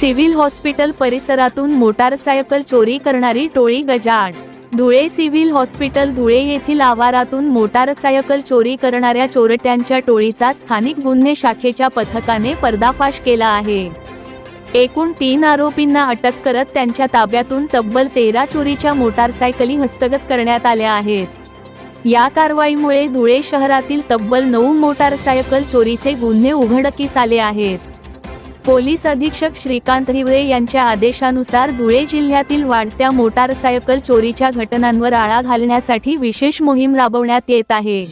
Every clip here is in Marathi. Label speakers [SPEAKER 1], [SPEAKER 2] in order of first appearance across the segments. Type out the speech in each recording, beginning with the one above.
[SPEAKER 1] सिव्हिल हॉस्पिटल परिसरातून मोटारसायकल चोरी करणारी टोळी गजाआड. धुळे सिव्हिल हॉस्पिटल धुळे येथील आवारातून मोटारसायकल चोरी करणाऱ्या चोरट्यांच्या टोळीचा स्थानिक गुन्हे शाखेच्या पथकाने पर्दाफाश केला आहे. एकूण तीन आरोपींना अटक करत त्यांच्या ताब्यातून तब्बल तेरा चोरीच्या मोटारसायकली हस्तगत करण्यात आल्या आहेत. या कारवाईमुळे धुळे शहरातील तब्बल नऊ मोटारसायकल चोरीचे गुन्हे उघडकीस आले आहेत. पोलीस अधीक्षक श्रीकांत हिवरे यांच्या आदेशानुसार धुळे जिल्ह्यातील वाढत्या मोटारसायकल चोरीच्या घटनांवर आळा घालण्यासाठी विशेष मोहीम राबवण्यात येत आहे.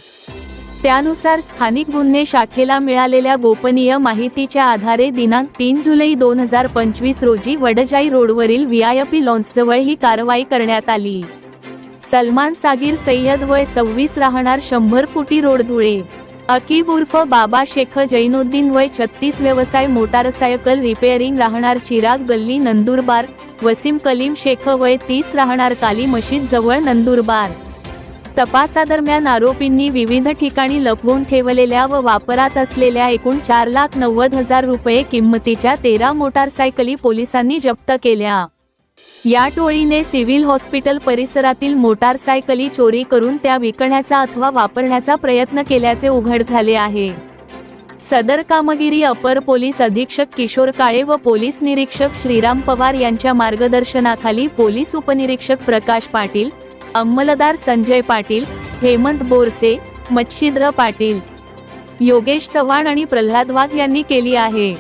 [SPEAKER 1] त्यानुसार स्थानिक गुन्हे शाखेला मिळालेल्या गोपनीय माहितीच्या आधारे दिनांक तीन जुलै दोन हजार पंचवीस रोजी वडजाई रोडवरील व्हीआयपी लॉन्सजवळ ही कारवाई करण्यात आली. सलमान सागीर सय्यद वय सव्वीस राहणार शंभर फुटी रोड धुळे. अकीब उर्फ बाबा शेख जैनुद्दीन वय छत्तीस व्यवसाय मोटारसायकल रिपेअरिंग राहणार चिराग गल्ली नंदुरबार. वसीम कलीम शेख वय तीस राहणार काली मशीद जवळ नंदुरबार. तपासादरम्यान आरोपींनी विविध ठिकाणी लपवून ठेवलेल्या व वापरात असलेल्या एकूण चार लाख नव्वद हजार रुपये किंमतीच्या तेरा मोटारसायकली पोलिसांनी जप्त केल्या. या टोळीने सिव्हिल हॉस्पिटल परिसरातील मोटारसायकली चोरी करून त्या विकण्याचा अथवा वापरण्याचा प्रयत्न केल्याचे उघड झाले आहे. सदर कामगिरी अपर पोलीस अधीक्षक किशोर काळे व पोलीस निरीक्षक श्रीराम पवार यांच्या मार्गदर्शनाखाली पोलीस उपनिरीक्षक प्रकाश पाटील अंमलदार संजय पाटील हेमंत बोरसे मच्छिद्र पाटील योगेश चव्हाण आणि प्रल्हाद वाघ यांनी केली आहे.